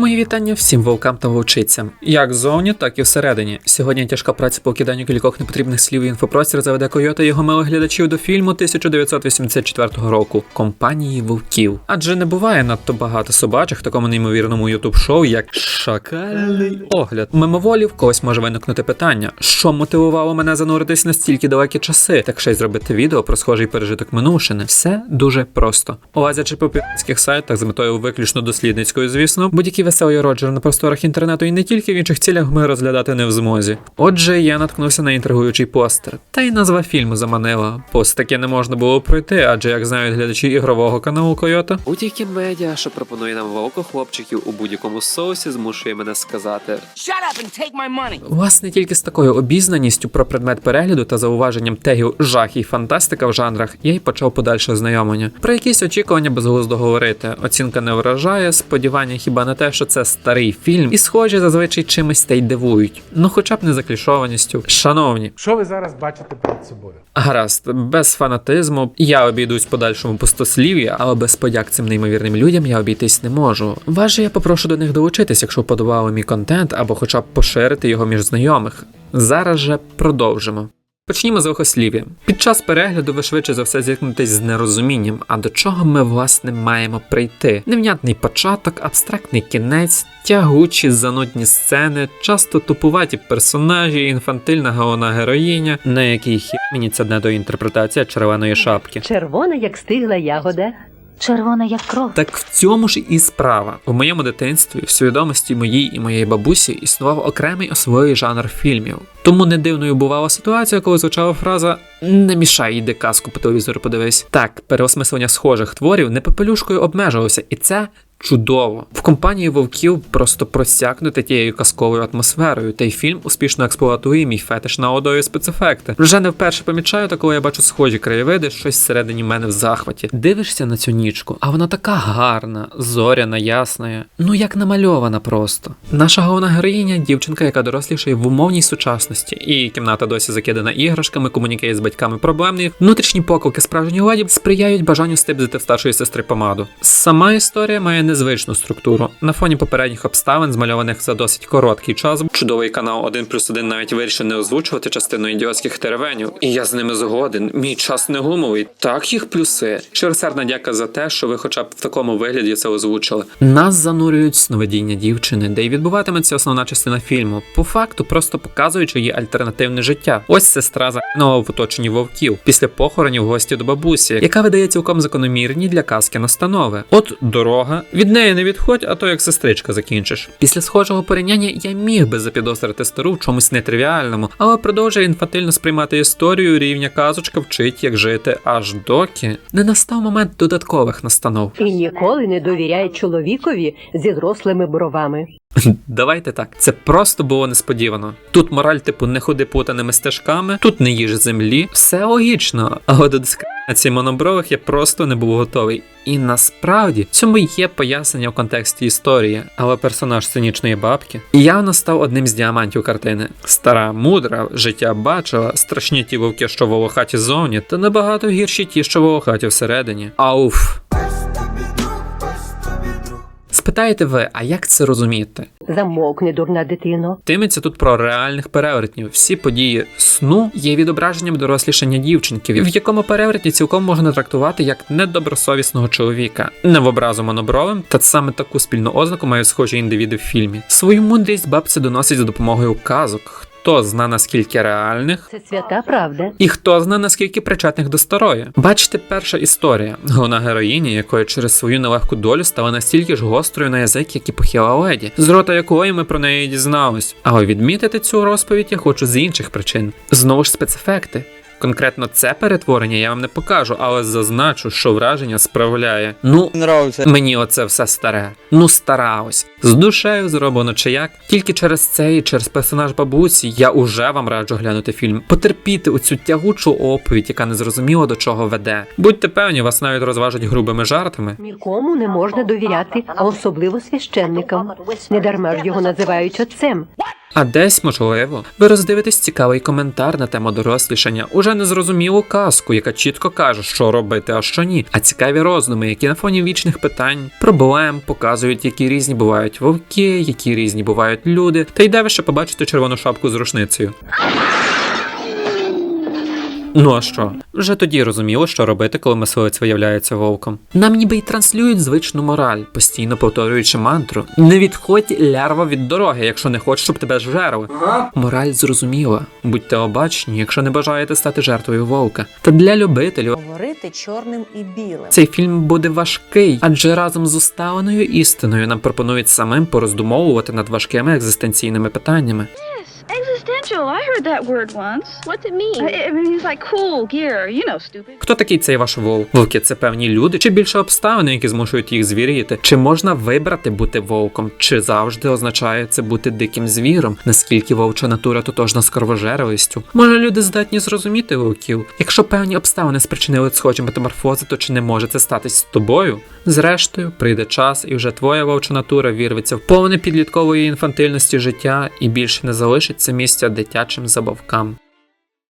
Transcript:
Мої вітання всім вовкам та вовчицям, як ззовні, так і всередині. Сьогодні тяжка праця по киданню кількох непотрібних слів і інфопростір заведе Койота його милих глядачів до фільму 1984 року компанії вовків. Адже не буває надто багато собачих в такому неймовірному ютуб шоу, як Шакальний огляд. Мимоволі в когось може виникнути питання, що мотивувало мене зануритись на стільки далекі часи, так ще й зробити відео про схожий пережиток минувшини. Все дуже просто. Лазячи по піратських сайтах з метою виключно дослідницькою, звісно, будь-які веселі роджери на просторах інтернету і не тільки в інших цілях ми розглядати не в змозі. Отже, я наткнувся на інтригуючий постер, та й назва фільму заманила. Пост таке не можна було пройти, адже як знають глядачі ігрового каналу Койота. Будь-які медіа, що пропонує нам вовко хлопчиків у будь-якому соусі, змушує мене сказати Shut up and take my money. Власне, тільки з такою обізнаністю про предмет перегляду та зауваженням тегів жах і фантастика в жанрах я й почав подальше знайомлення. Про якісь очікування безглуздо говорити. Оцінка не вражає, сподівання хіба не те, що це старий фільм, і схожі зазвичай чимось та й дивують. Ну хоча б не заклішованістю. Шановні, Що ви зараз бачите перед собою? гаразд, без фанатизму я обійдусь подальшому пустослів'я, але без подяк цим неймовірним людям я обійтись не можу. Вас же я попрошу до них долучитись, якщо подобали мій контент, або хоча б поширити його між знайомих. Зараз же продовжимо. Почнімо з вихослів'я. Під час перегляду ви швидше за все зіткнетесь з нерозумінням, а до чого ми власне маємо прийти. Невнятний початок, абстрактний кінець, тягучі занудні сцени, часто тупуваті персонажі, інфантильна головна героїня, на якій хі мені ця не до інтерпретація червоної шапки. Червона, як стигла ягода. Червона як кров. Так в цьому ж і справа. У моєму дитинстві, в свідомості моїй і моєї бабусі існував окремий освоєний жанр фільмів. Тому не дивною бувала ситуація, коли звучала фраза Не мішай, йди казку по телевізору подивись. Так, переосмислення схожих творів не попелюшкою обмежувалося, і це. Чудово в компанії вовків просто просякнути тією казковою атмосферою, та й фільм успішно експлуатує мій фетиш на одові спецефекти. Вже не вперше помічаю, та коли я бачу схожі краєвиди, щось всередині мене в захваті. Дивишся на цю нічку, а вона така гарна, зоряна, ясна. Ну як намальована просто. Наша головна героїня дівчинка, яка дорослішає в умовній сучасності, і кімната досі закидана іграшками, комунікує з батьками проблемні. Внутрішні поколки справжньої ладі сприяють бажанню стибзити в старшої сестри помаду. Сама історія має незвичну структуру. На фоні попередніх обставин, змальованих за досить короткий час, чудовий канал 1 плюс 1 навіть вирішив не озвучувати частину ідіотських теревенів. І я з ними згоден. Мій час не гумовий. Так їх плюси. Щиросердна дяка за те, що ви хоча б в такому вигляді це озвучили. Нас занурюють сновидіння дівчини, де й відбуватиметься основна частина фільму. По факту, просто показуючи її альтернативне життя. Ось сестра загинула в оточенні вовків після похоронів гості до бабусі, яка видає цілком закономірні для казки настанови. От дорога, від неї не відходь, а то як сестричка закінчиш. Після схожого порівняння я міг би запідозрити стару в чомусь нетривіальному, але продовжує інфантильно сприймати історію рівня казочка вчить, як жити, аж доки не настав момент додаткових настанов. І ніколи не довіряє чоловікові зі зрослими бровами. Давайте так, це просто було несподівано. Тут мораль, типу, не ходи путаними стежками, тут не їж землі, все логічно, але до дискримінації монобрових я просто не був готовий. І насправді цьому є пояснення в контексті історії, але персонаж цинічної бабки явно став одним з діамантів картини. Стара, мудра, життя бачила, страшні ті вовки, що волохаті зовні, та набагато гірші ті, що волохаті всередині. Ауф. Спитаєте ви, а як це розуміти? Замовкни, дурна дитино. Тиметься тут про реальних перевертнів. Всі події сну є відображенням дорослішання дівчинки, в якому перевертні цілком можна трактувати як недобросовісного чоловіка, не в образу монобровим, та саме таку спільну ознаку мають схожі індивіди в фільмі. Свою мудрість бабця доносить за допомогою казок. Хто зна наскільки реальних, Це свята правда. і хто зна наскільки причетних до старої. Бачите, перша історія. Головна героїня, якої через свою нелегку долю стала настільки ж гострою на язик, як і похила леді, з рота якої ми про неї дізнались. Але відмітити цю розповідь я хочу з інших причин. Знову ж спецефекти. Конкретно це перетворення я вам не покажу, але зазначу, що враження справляє. Ну, нравится. Мені оце все старе. Ну стара ось. З душею зроблено чи як. Тільки через це і через персонаж бабусі я уже вам раджу глянути фільм. Потерпіти оцю тягучу оповідь, яка не зрозуміло до чого веде. Будьте певні, вас навіть розважать грубими жартами. Нікому не можна довіряти, а особливо священникам. Недарма ж його називають отцем. А десь, можливо, ви роздивитесь цікавий коментар на тему дорослішання, уже незрозумілу казку, яка чітко каже, що робити, а що ні. А цікаві роздуми, які на фоні вічних питань, проблем показують, які різні бувають вовки, які різні бувають люди. Та й де ви ще побачите червону шапку з рушницею. Ну а що? Вже тоді розуміло, що робити, коли мисливець виявляється вовком. Нам ніби й транслюють звичну мораль, постійно повторюючи мантру: не відходь лярва від дороги, якщо не хочеш, щоб тебе зжерли. Мораль зрозуміла. Будьте обачні, якщо не бажаєте стати жертвою вовка. Та для любителів говорити чорним і білим. цей фільм буде важкий, адже разом з усталеною істиною нам пропонують самим пороздумовувати над важкими екзистенційними питаннями. Existential. I heard that word once. What's it mean? I, I mean, it's like cool gear. You know, stupid. Хто такий цей ваш вовк? Вовки це певні люди, чи більше обставини, які змушують їх звіріти? Чи можна вибрати бути вовком? Чи завжди означає це бути диким звіром? Наскільки вовча натура тотожна з кровожерливістю? Може, люди здатні зрозуміти вовків? Якщо певні обставини спричинили схожі метаморфози, то чи не може це статись з тобою? Зрештою, прийде час, і вже твоя вовча натура вірветься в повне підліткової інфантильності життя і більше не залишиться місця дитячим забавкам.